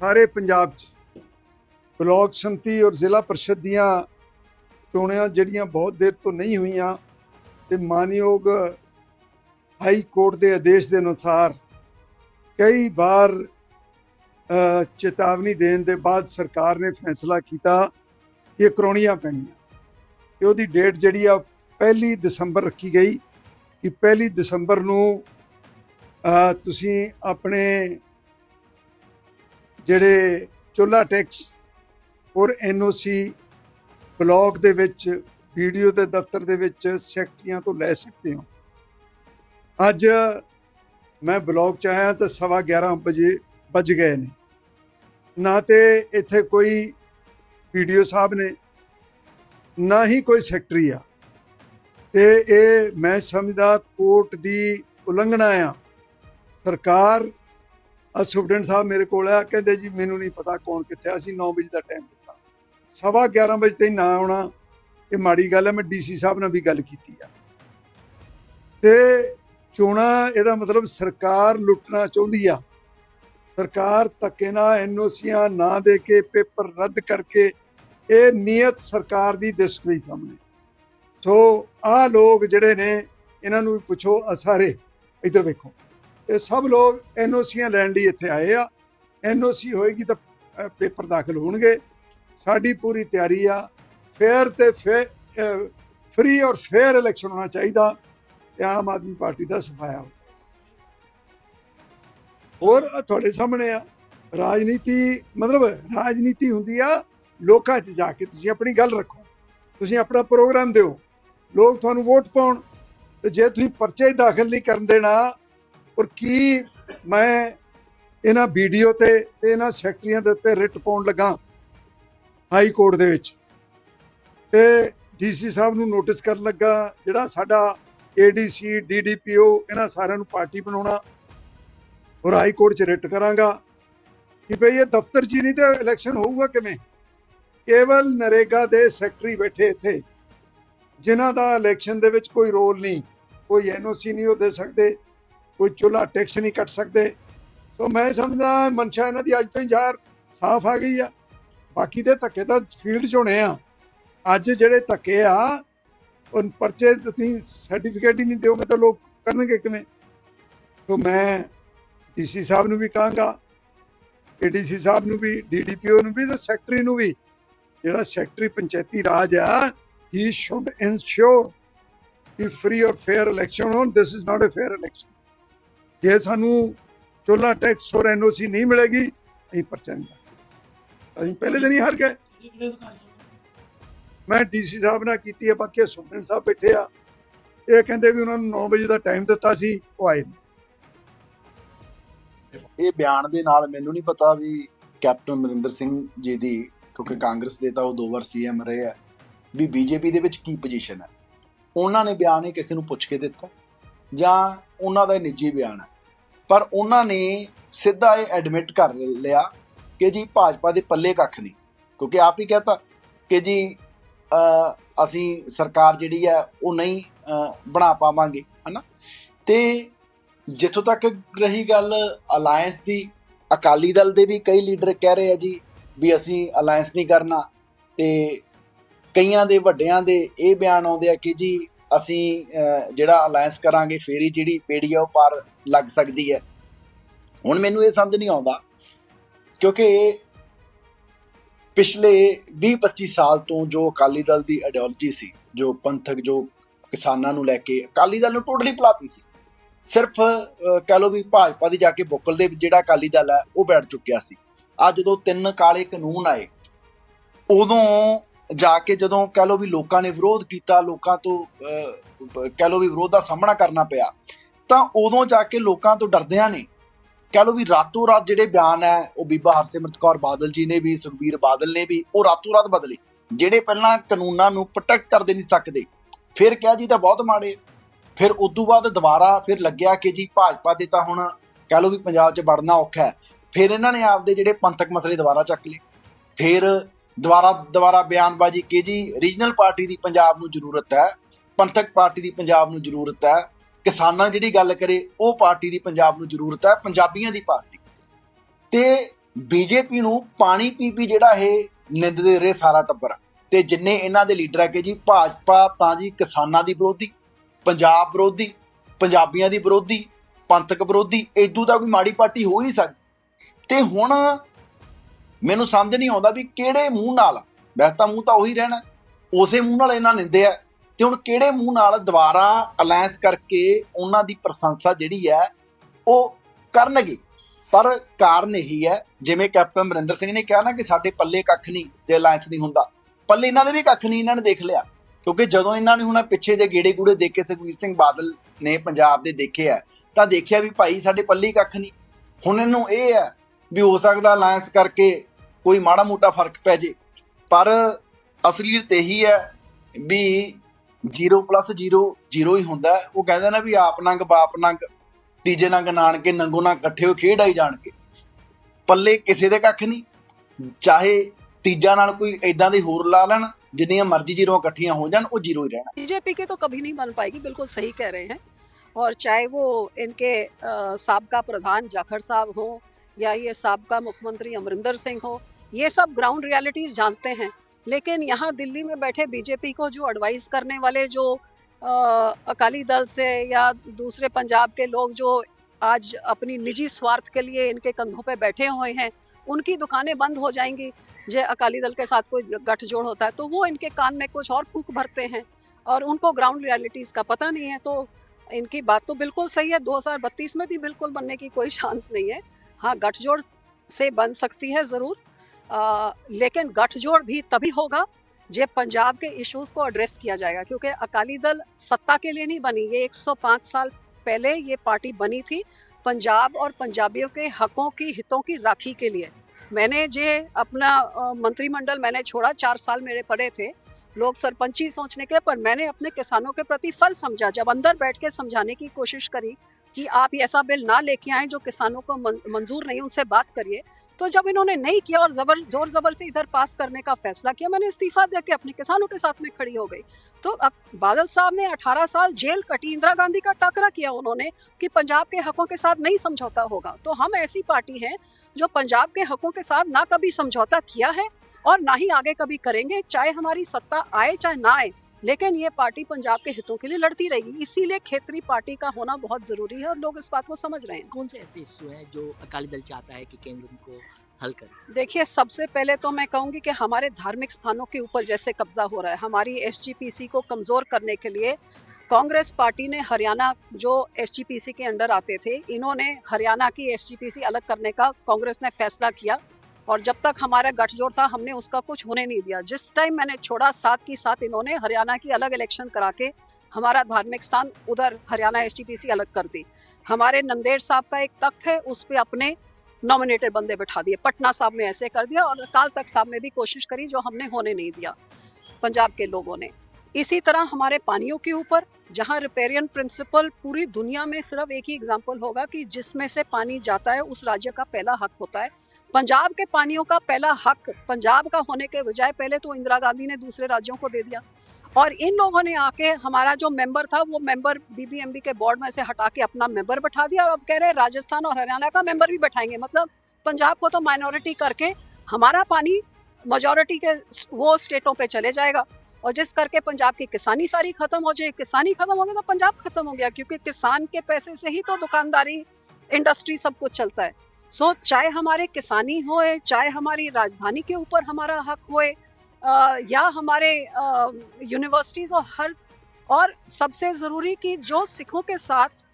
ਸਾਰੇ ਪੰਜਾਬ 'ਚ ਬਲਾਕ ਸੰਮਤੀ ਔਰ ਜ਼ਿਲ੍ਹਾ ਪਰਿਸ਼ਦ ਦੀਆਂ ਚੋਣਾਂ ਜਿਹੜੀਆਂ ਬਹੁਤ ਦੇਰ ਤੋਂ ਨਹੀਂ ਹੋਈਆਂ, ਤੇ ਮਾਨਯੋਗ ਹਾਈ ਕੋਰਟ ਦੇ ਆਦੇਸ਼ ਦੇ ਅਨੁਸਾਰ ਕਈ ਵਾਰ ਚੇਤਾਵਨੀ ਦੇਣ ਦੇ ਬਾਅਦ ਸਰਕਾਰ ਨੇ ਫੈਸਲਾ ਕੀਤਾ ਕਿ ਇਹ ਕਰਾਉਣੀਆਂ ਪੈਣੀਆਂ। ਤੇ ਉਹਦੀ ਡੇਟ ਜਿਹੜੀ ਆ, ਪਹਿਲੀ ਦਸੰਬਰ ਰੱਖੀ ਗਈ ਕਿ ਪਹਿਲੀ ਦਸੰਬਰ ਨੂੰ ਤੁਸੀਂ ਆਪਣੇ ਜਿਹੜੇ ਚੁੱਲਾ ਟੈਕਸ ਔਰ ਐਨਓਸੀ ਬਲਾਕ ਦੇ ਵਿੱਚ, ਵੀਡੀਓ ਦੇ ਦਫ਼ਤਰ ਦੇ ਵਿੱਚ ਸੈਕਟਰੀਆਂ ਤੋਂ ਲੈ ਸਕਦੇ ਹੋ। ਅੱਜ ਮੈਂ ਬਲਾਕ ਚ ਆਇਆ ਤਾਂ ਸਵਾ 11 ਵਜੇ ਵੱਜ ਗਏ ਨੇ। ਨਾ ਤੇ ਇੱਥੇ ਕੋਈ ਵੀਡੀਓ ਸਾਹਿਬ ਨੇ, ਨਾ ਹੀ ਕੋਈ ਸੈਕਟਰੀ ਆ। ਤੇ ਇਹ ਮੈਂ ਸਮਝਦਾ ਕੋਰਟ ਦੀ ਉਲੰਘਣਾ ਆ। ਸਰਕਾਰ ਆ ਸੁਪਰਡੈਂਟ ਸਾਹਿਬ ਮੇਰੇ ਕੋਲ ਆ, ਕਹਿੰਦੇ ਜੀ ਮੈਨੂੰ ਨਹੀਂ ਪਤਾ ਕੌਣ ਕਿੱਥੇ ਅਸੀਂ 9 ਵਜੇ ਦਾ ਟਾਈਮ ਦਿੱਤਾ। ਸਵਾ 11 ਵਜੇ ਤੇ ਨਾ ਆਉਣਾ, ਇਹ ਮਾੜੀ ਗੱਲ ਹੈ ਮੈਂ ਡੀਸੀ ਸਾਹਿਬ ਨਾਲ ਵੀ ਗੱਲ ਕੀਤੀ ਆ। ਤੇ ਚੋਣਾਂ ਇਹਦਾ ਮਤਲਬ ਸਰਕਾਰ ਲੁੱਟਣਾ ਚਾਹੁੰਦੀ ਆ। ਸਰਕਾਰ ਧੱਕੇ ਨਾਲ ਐਨਓਸੀਆਂ ਨਾ ਦੇ ਕੇ ਪੇਪਰ ਰੱਦ ਕਰਕੇ ਇਹ ਨੀਅਤ ਸਰਕਾਰ ਦੀ ਦਿਸ ਗਈ ਸਾਹਮਣੇ। ਸੋ ਆਹ ਲੋਕ ਜਿਹੜੇ ਨੇ, ਇਹਨਾਂ ਨੂੰ ਵੀ ਪੁੱਛੋ ਆ ਸਾਰੇ, ਇੱਧਰ ਵੇਖੋ। ਇਹ ਸਭ ਲੋਕ ਐਨਓਸੀਆਂ ਲੈਣ ਲਈ ਇੱਥੇ ਆਏ ਆ। ਐਨਓਸੀ ਹੋਏਗੀ ਤਾਂ ਪੇਪਰ ਦਾਖਲ ਹੋਣਗੇ। ਸਾਡੀ ਪੂਰੀ ਤਿਆਰੀ ਆ। ਫੇਅਰ ਤੇ ਫ੍ਰੀ ਔਰ ਫੇਅਰ ਇਲੈਕਸ਼ਨ ਹੋਣਾ ਚਾਹੀਦਾ। ਤੇ ਆਮ ਆਦਮੀ ਪਾਰਟੀ ਦਾ ਸਫਾਇਆ ਹੋਰ ਤੁਹਾਡੇ ਸਾਹਮਣੇ ਆ, ਰਾਜਨੀਤੀ, ਮਤਲਬ ਰਾਜਨੀਤੀ ਹੁੰਦੀ ਆ, ਲੋਕਾਂ 'ਚ ਜਾ ਕੇ ਤੁਸੀਂ ਆਪਣੀ ਗੱਲ ਰੱਖੋ। ਤੁਸੀਂ ਆਪਣਾ ਪ੍ਰੋਗਰਾਮ ਦਿਓ, ਲੋਕ ਤੁਹਾਨੂੰ ਵੋਟ ਪਾਉਣ, ਤੇ ਜੇ ਤੁਸੀਂ ਪਰਚੇ ਦਾਖਲ ਨਹੀਂ ਕਰਨ ਦੇਣਾ, ਔਰ ਕੀ ਮੈਂ ਇਹਨਾਂ ਵੀਡੀਓ ਤੇ ਤੇ ਇਹਨਾਂ ਸੈਕਟਰੀਆਂ ਦੇ ਉੱਤੇ ਰਿਟ ਪਾਉਣ ਲੱਗਾ ਹਾਈ ਕੋਰਟ ਦੇ ਵਿੱਚ, ਤੇ ਡੀਸੀ ਸਾਹਿਬ ਨੂੰ ਨੋਟਿਸ ਕਰਨ ਲੱਗਾ, ਜਿਹੜਾ ਸਾਡਾ ਏਡੀਸੀ ਡੀਡੀਪੀਓ ਇਹਨਾਂ ਸਾਰਿਆਂ ਨੂੰ ਪਾਰਟੀ ਬਣਾਉਣਾ ਔਰ ਹਾਈ ਕੋਰਟ 'ਚ ਰਿਟ ਕਰਾਂਗਾ। ਕਿ ਭਈ ਇਹ ਦਫ਼ਤਰ 'ਚ ਨਹੀਂ ਤੇ ਇਲੈਕਸ਼ਨ ਹੋਊਗਾ ਕਿਵੇਂ? ਕੇਵਲ ਨਰੇਗਾ ਦੇ ਸੈਕਟਰੀ ਬੈਠੇ ਇੱਥੇ, ਜਿਨ੍ਹਾਂ ਦਾ ਇਲੈਕਸ਼ਨ ਦੇ ਵਿੱਚ ਕੋਈ ਰੋਲ ਨਹੀਂ, ਕੋਈ ਐਨਓਸੀ ਨਹੀਂ ਉਹ ਦੇ ਸਕਦੇ, ਕੋਈ ਚੁੱਲਾ ਟੈਕਸ ਨਹੀਂ ਕੱਟ ਸਕਦੇ। ਸੋ ਮੈਂ ਸਮਝਦਾ ਮਨਸ਼ਾ ਇਹਨਾਂ ਦੀ ਅੱਜ ਤੋਂ ਹੀ ਜ਼ਾਹਰ ਸਾਫ਼ ਆ ਗਈ ਆ। ਬਾਕੀ ਦੇ ਧੱਕੇ ਤਾਂ ਫੀਲਡ 'ਚ ਹੋਣੇ ਆ। ਅੱਜ ਜਿਹੜੇ ਧੱਕੇ ਆ ਉਹ ਪਰਚੇ ਤੁਸੀਂ ਸਰਟੀਫਿਕੇਟ ਹੀ ਨਹੀਂ ਦਿਓਗੇ ਤਾਂ ਲੋਕ ਕਰਨਗੇ ਕਿਵੇਂ? ਸੋ ਮੈਂ ਡੀਸੀ ਸਾਹਿਬ ਨੂੰ ਵੀ ਕਹਾਂਗਾ ਏਡੀਸੀ ਸਾਹਿਬ ਨੂੰ ਵੀ ਡੀਡੀਪੀਓ ਨੂੰ ਵੀ ਤੇ ਸੈਕਟਰੀ ਨੂੰ ਵੀ, ਜਿਹੜਾ ਸੈਕਟਰੀ ਪੰਚਾਇਤੀ ਰਾਜ ਆ ਹੀ ਸ਼ੁੱਡ ਇਨਸ਼ੋਰ ਕਿ ਫ੍ਰੀ ਔਰ ਫੇਅਰ ਇਲੈਕਸ਼ਨ ਹੋਣ this is not a fair election ਜੇ ਸਾਨੂੰ ਚੋਲਾ ਟੈਕਸ ਔਰ ਐਨਓਸੀ ਨਹੀਂ ਮਿਲੇਗੀ, ਅਸੀਂ ਪਰਚਾ ਨਹੀਂ ਅਸੀਂ ਪਹਿਲੇ ਦਿਨ ਹੀ ਹਾਰ ਗਏ। ਮੈਂ ਡੀਸੀ ਸਾਹਿਬ ਨਾਲ ਕੀਤੀ ਹੈ, ਬਾਕੀ ਸੁਪਰੀਮ ਸਾਹਿਬ ਬੈਠੇ ਆ। ਇਹ ਕਹਿੰਦੇ ਵੀ ਉਹਨਾਂ ਨੂੰ 9 ਵਜੇ ਦਾ ਟਾਈਮ ਦਿੱਤਾ ਸੀ, ਉਹ ਆਏ ਇਹ ਬਿਆਨ ਦੇ ਨਾਲ ਮੈਨੂੰ ਨਹੀਂ ਪਤਾ ਵੀ ਕੈਪਟਨ ਅਮਰਿੰਦਰ ਸਿੰਘ ਜੀ ਦੀ, ਕਿਉਂਕਿ ਕਾਂਗਰਸ ਦੇ ਤਾਂ ਉਹ ਦੋ ਵਾਰ ਸੀਐਮ ਰਹੇ ਆ, ਵੀ ਬੀਜੇਪੀ ਦੇ ਵਿੱਚ ਕੀ ਪੋਜੀਸ਼ਨ ਹੈ। ਉਹਨਾਂ ਨੇ ਬਿਆਨ ਇਹ ਕਿਸੇ ਨੂੰ ਪੁੱਛ ਕੇ ਦਿੱਤਾ, ਜਾਂ ਉਹਨਾਂ ਦਾ ਨਿੱਜੀ ਬਿਆਨ ਹੈ। ਪਰ ਉਹਨਾਂ ਨੇ ਸਿੱਧਾ ਇਹ ਐਡਮਿਟ ਕਰ ਲਿਆ ਕਿ ਜੀ ਭਾਜਪਾ ਦੇ ਪੱਲੇ ਕੱਖ ਨਹੀਂ, ਕਿਉਂਕਿ ਆਪ ਹੀ ਕਹਤਾ ਕਿ ਜੀ ਅਸੀਂ ਸਰਕਾਰ ਜਿਹੜੀ ਹੈ ਉਹ ਨਹੀਂ ਬਣਾ ਪਾਵਾਂਗੇ, ਹਨਾ? ਤੇ ਜਿੱਥੋਂ ਤੱਕ ਰਹੀ ਗੱਲ ਅਲਾਈਅੰਸ ਦੀ, ਅਕਾਲੀ ਦਲ ਦੇ ਵੀ ਕਈ ਲੀਡਰ ਕਹਿ ਰਹੇ ਆ ਜੀ ਵੀ ਅਸੀਂ ਅਲਾਈਅੰਸ ਨਹੀਂ ਕਰਨਾ ਤੇ ਕਈਆਂ ਦੇ ਵੱਡਿਆਂ ਦੇ ਇਹ ਬਿਆਨ ਆਉਂਦੇ ਆ ਕਿ ਜੀ ਅਸੀਂ ਜਿਹੜਾ ਅਲਾਈਅੰਸ ਕਰਾਂਗੇ, ਫੇਰ ਹੀ ਜਿਹੜੀ ਪੇੜੀ ਆ ਉਹ ਪਾਰ ਲੱਗ ਸਕਦੀ ਹੈ। ਹੁਣ ਮੈਨੂੰ ਇਹ ਸਮਝ ਨਹੀਂ ਆਉਂਦਾ ਕਿਉਂਕਿ ਪਿਛਲੇ 20-25 ਸਾਲ ਤੋਂ ਜੋ ਅਕਾਲੀ ਦਲ ਦੀ ਆਈਡੀਓਲੋਜੀ ਸੀ ਜੋ ਪੰਥਕ ਜੋ ਕਿਸਾਨਾਂ ਨੂੰ ਲੈ ਕੇ ਅਕਾਲੀ ਦਲ ਨੂੰ ਟੋਟਲੀ ਭੁਲਾਤੀ ਸੀ। ਸਿਰਫ ਅਹ, ਕਹਿ ਲਓ ਵੀ ਭਾਜਪਾ ਦੀ ਜਾ ਕੇ ਬੁੱਕਲ ਦੇ ਜਿਹੜਾ ਅਕਾਲੀ ਦਲ ਹੈ ਉਹ ਬੈਠ ਚੁੱਕਿਆ ਸੀ। ਆ ਜਦੋਂ ਤਿੰਨ ਕਾਲੇ ਕਾਨੂੰਨ ਆਏ ਉਦੋਂ ਜਾ ਕੇ ਜਦੋਂ ਕਹਿ ਲਓ ਵੀ ਲੋਕਾਂ ਨੇ ਵਿਰੋਧ ਕੀਤਾ ਲੋਕਾਂ ਤੋਂ ਅਹ, ਕਹਿ ਲਓ ਵੀ ਵਿਰੋਧ ਦਾ ਸਾਹਮਣਾ ਕਰਨਾ ਪਿਆ ਤਾਂ ਉਦੋਂ ਜਾ ਕੇ ਲੋਕਾਂ ਤੋਂ ਡਰਦਿਆਂ ਨੇ ਕਹ ਲਓ ਵੀ ਰਾਤੋਂ ਰਾਤ ਜਿਹੜੇ ਬਿਆਨ ਹੈ, ਉਹ ਬੀਬਾ ਹਰਸਿਮਰਤ ਕੌਰ ਬਾਦਲ ਜੀ ਨੇ ਵੀ, ਸੁਖਬੀਰ ਬਾਦਲ ਨੇ ਵੀ, ਉਹ ਰਾਤੋਂ ਰਾਤ ਬਦਲੇ। ਜਿਹੜੇ ਪਹਿਲਾਂ ਕਾਨੂੰਨਾਂ ਨੂੰ ਪ੍ਰੋਟੈਕਟ ਕਰਦੇ ਨਹੀਂ ਸਕਦੇ, ਫਿਰ ਕਿਹਾ ਜੀ ਤਾਂ ਬਹੁਤ ਮਾੜੇ ਫਿਰ ਉਦੋਂ ਬਾਅਦ ਦੁਬਾਰਾ ਫਿਰ ਲੱਗਿਆ ਕਿ ਜੀ ਭਾਜਪਾ ਦੇ ਤਾਂ ਹੁਣ ਕਹ ਲਓ ਵੀ ਪੰਜਾਬ 'ਚ ਵੜਨਾ ਔਖਾ ਹੈ। ਫਿਰ ਇਹਨਾਂ ਨੇ ਆਪਦੇ ਜਿਹੜੇ ਪੰਥਕ ਮਸਲੇ ਦੁਬਾਰਾ ਚੱਕ ਲਏ। ਫਿਰ ਦੁਬਾਰਾ ਦੁਬਾਰਾ ਬਿਆਨਬਾਜ਼ੀ ਕਿ ਜੀ ਰੀਜਨਲ ਪਾਰਟੀ ਦੀ ਪੰਜਾਬ ਨੂੰ ਜ਼ਰੂਰਤ ਹੈ, ਪੰਥਕ ਪਾਰਟੀ ਦੀ ਪੰਜਾਬ ਨੂੰ ਜ਼ਰੂਰਤ ਹੈ। ਕਿਸਾਨਾਂ ਦੀ ਜਿਹੜੀ ਗੱਲ ਕਰੇ, ਉਹ ਪਾਰਟੀ ਦੀ ਪੰਜਾਬ ਨੂੰ ਜ਼ਰੂਰਤ ਹੈ, ਪੰਜਾਬੀਆਂ ਦੀ ਪਾਰਟੀ। ਤੇ ਬੀਜੇਪੀ ਨੂੰ ਪਾਣੀ ਪੀ ਪੀ ਜਿਹੜਾ ਇਹ ਨਿੰਦਦੇ ਰਹੇ ਸਾਰਾ ਟੱਬਰ ਤੇ ਜਿੰਨੇ ਇਹਨਾਂ ਦੇ ਲੀਡਰ ਆ ਜੀ, ਭਾਜਪਾ ਤਾਂ ਜੀ ਕਿਸਾਨਾਂ ਦੀ ਵਿਰੋਧੀ, ਪੰਜਾਬ ਵਿਰੋਧੀ, ਪੰਜਾਬੀਆਂ ਦੀ ਵਿਰੋਧੀ, ਪੰਥਕ ਵਿਰੋਧੀ ਇਦੋਂ ਤਾਂ ਕੋਈ ਮਾੜੀ ਪਾਰਟੀ ਹੋ ਹੀ ਨਹੀਂ ਸਕਦੀ। ਤੇ ਹੁਣ ਮੈਨੂੰ ਸਮਝ ਨਹੀਂ ਆਉਂਦਾ ਵੀ ਕਿਹੜੇ ਮੂੰਹ ਨਾਲ, ਵੈਸੇ ਤਾਂ ਮੂੰਹ ਤਾਂ ਉਹੀ ਰਹਿਣਾ, ਉਸੇ ਮੂੰਹ ਨਾਲ ਇਹਨਾਂ ਨਿੰਦੇ ਆ ਤੇ ਹੁਣ ਕਿਹੜੇ ਮੂੰਹ ਨਾਲ ਦੁਬਾਰਾ ਅਲਾਈਅੰਸ ਕਰਕੇ ਉਹਨਾਂ ਦੀ ਪ੍ਰਸ਼ੰਸਾ ਜਿਹੜੀ ਹੈ, ਉਹ ਕਰਨਗੇ? ਪਰ ਕਾਰਨ ਇਹੀ ਹੈ, ਜਿਵੇਂ ਕੈਪਟਨ ਅਮਰਿੰਦਰ ਸਿੰਘ ਨੇ ਕਿਹਾ ਨਾ ਕਿ ਸਾਡੇ ਪੱਲੇ ਕੱਖ ਨਹੀਂ, ਜੇ ਅਲਾਈਅੰਸ ਨਹੀਂ ਹੁੰਦਾ। ਪੱਲੇ ਇਹਨਾਂ ਦੇ ਵੀ ਕੱਖ ਨਹੀਂ, ਇਹਨਾਂ ਨੇ ਦੇਖ ਲਿਆ। ਕਿਉਂਕਿ ਜਦੋਂ ਇਹਨਾਂ ਨੇ ਹੁਣ ਪਿੱਛੇ ਜੇ ਗੇੜੇ ਗੂੜੇ ਦੇਖ ਕੇ ਸੁਖਵੀਰ ਸਿੰਘ ਬਾਦਲ ਨੇ ਪੰਜਾਬ ਦੇ ਦੇਖੇ ਆ ਤਾਂ ਦੇਖਿਆ ਵੀ ਭਾਈ ਸਾਡੇ ਪੱਲੇ ਕੱਖ ਨਹੀਂ। ਹੁਣ ਇਹਨੂੰ ਇਹ ਹੈ ਵੀ ਹੋ ਸਕਦਾ ਅਲਾਈਅੰਸ ਕਰਕੇ ਕੋਈ ਮਾੜਾ ਮੋਟਾ ਫ਼ਰਕ ਪੈ ਜੇ। ਪਰ ਅਸਲੀਅਤ ਇਹੀ ਹੈ ਵੀ 0 0 0 ਹੀ ਹੁੰਦਾ ਹੈ। ਉਹ ਕਹਿੰਦੇ ਨਾ ਵੀ ਆਪ ਨੰਗ ਬਾਪ ਨੰਗ ਤੀਜੇ ਨੰਗ ਨਾਨਕੇ ਨੰਗੋ ਨਾਲ ਇਕੱਠੇ ਹੋ ਖੇਡ ਆਈ ਜਾਣ ਕੇ ਪੱਲੇ ਕਿਸੇ ਦੇ ਕੱਖ ਨਹੀਂ ਚਾਹੇ ਤੀਜਾ ਨਾਲ ਕੋਈ ਇਦਾਂ ਦੇ ਹੋਰ ਲਾ ਲੈਣ ਜਿੰਨੀਆਂ ਮਰਜ਼ੀ ਜ਼ੀਰੋ ਇਕੱਠੀਆਂ ਹੋ ਜਾਣ ਉਹ ਜ਼ੀਰੋ ਹੀ ਰਹਿਣਾ बीजेपी के तो कभी नहीं बन पाएगी बिल्कुल सही कह रहे हैं और चाहे वो इनके अ, साबका प्रधान जाखड़ साहब हो या ये साबका मुख्यमंत्री अमरिंदर सिंह हो ये सब ग्राउंड रियलिटीज जानते हैं लेकिन यहाँ दिल्ली में बैठे बीजेपी को जो एडवाइस करने वाले जो अ, अकाली दल से या दूसरे पंजाब के लोग जो आज अपनी निजी स्वार्थ के लिए इनके कंधों पे बैठे हुए हैं उनकी दुकानें बंद हो जाएँगी जो अकाली दल के साथ कोई गठजोड़ होता है तो वो इनके कान में कुछ और फूक भरते हैं और उनको ग्राउंड रियलिटीज़ का पता नहीं है तो इनकी बात तो बिल्कुल सही है 2032 में भी बिल्कुल बनने की कोई चांस नहीं है। हाँ गठजोड़ से बन सकती है ज़रूर लेकिन गठजोड़ भी तभी होगा जब पंजाब के इश्यूज़ को एड्रेस किया जाएगा, क्योंकि अकाली दल सत्ता के लिए नहीं बनी। ये 105 साल पहले ये पार्टी बनी थी पंजाब और पंजाबियों के हकों की, हितों की राखी के लिए। मैंने जे अपना मंत्रिमंडल मैंने छोड़ा, चार साल मेरे पड़े थे। लोग सरपंची सोचने के, पर मैंने अपने किसानों के प्रति फ़र्ज़ समझा। जब अंदर बैठ के समझाने की कोशिश करी कि आप ऐसा बिल ना लेके आए जो किसानों को मंजूर नहीं, उनसे बात करिए तो जब इन्होंने नहीं किया और जबर ज़ोर जबर से इधर पास करने का फैसला किया, मैंने इस्तीफा दे के अपने किसानों के साथ में खड़ी हो गई। तो अब बादल साहब ने 18 साल जेल कटी, इंदिरा गांधी का टाकरा किया उन्होंने कि पंजाब के हकों के साथ नहीं समझौता होगा। तो हम ऐसी पार्टी हैं जो पंजाब के हकों के साथ ना कभी समझौता किया है और ना ही आगे कभी करेंगे, चाहे हमारी सत्ता आए चाहे ना आए। लेकिन ये पार्टी पंजाब के हितों के लिए लड़ती रहेगी। इसीलिए क्षेत्रीय पार्टी का होना बहुत ज़रूरी है और लोग इस बात को समझ रहे हैं। कौन से ऐसे इशू हैं जो अकाली दल चाहता है कि केंद्र उनको हल करे? देखिए सबसे पहले तो मैं कहूँगी कि हमारे धार्मिक स्थानों के ऊपर जैसे कब्जा हो रहा है हमारी एस को कमज़ोर करने के लिए कांग्रेस पार्टी ने हरियाणा जो एसजीपीसी के अंडर आते थे इन्होंने हरियाणा की एसजीपीसी अलग करने का कांग्रेस ने फैसला किया। और जब तक हमारा गठजोड़ था, हमने उसका कुछ होने नहीं दिया। जिस टाइम मैंने छोड़ा साथ की साथ इन्होंने हरियाणा की अलग इलेक्शन करा के हमारा धार्मिक स्थान उधर हरियाणा एसटीपीसी अलग कर दी। हमारे नंदेड़ साहब का एक तख्त है, उस पर अपने नॉमिनेटेड बंदे बैठा दिए। पटना साहब में ऐसे कर दिया और अकाल तख्त साहब में भी कोशिश करी जो हमने होने नहीं दिया, पंजाब के लोगों ने। इसी तरह हमारे पानियों के ऊपर, जहाँ रिपेरियन प्रिंसिपल पूरी दुनिया में सिर्फ़ एक ही एग्ज़ाम्पल होगा कि जिसमें से पानी जाता है, उस राज्य का पहला हक होता है। पंजाब के पानियों का पहला हक पंजाब का होने के बजाय पहले तो इंदिरा गांधी ने दूसरे राज्यों को दे दिया। और इन लोगों ने आके हमारा जो मेंबर था, वो मेंबर बीबीएमबी के बोर्ड में से हटा के अपना मेंबर बैठा दिया। और अब कह रहे हैं, राजस्थान और हरियाणा का मेंबर भी बैठाएँगे। मतलब पंजाब को तो माइनॉरिटी करके हमारा पानी मेजोरिटी के वो स्टेटों पे चले जाएगा। और जिस करके पंजाब की किसानी सारी खत्म हो जाए, किसानी खत्म हो गई तो पंजाब खत्म हो गया। क्योंकि किसान के पैसे से ही तो दुकानदारी इंडस्ट्री सब कुछ चलता है। सो so, चाहे हमारे किसानी होए चाहे हमारी राजधानी के ऊपर हमारा हक होए या हमारे यूनिवर्सिटीज़ और हर और सबसे ज़रूरी कि जो सिखों के साथ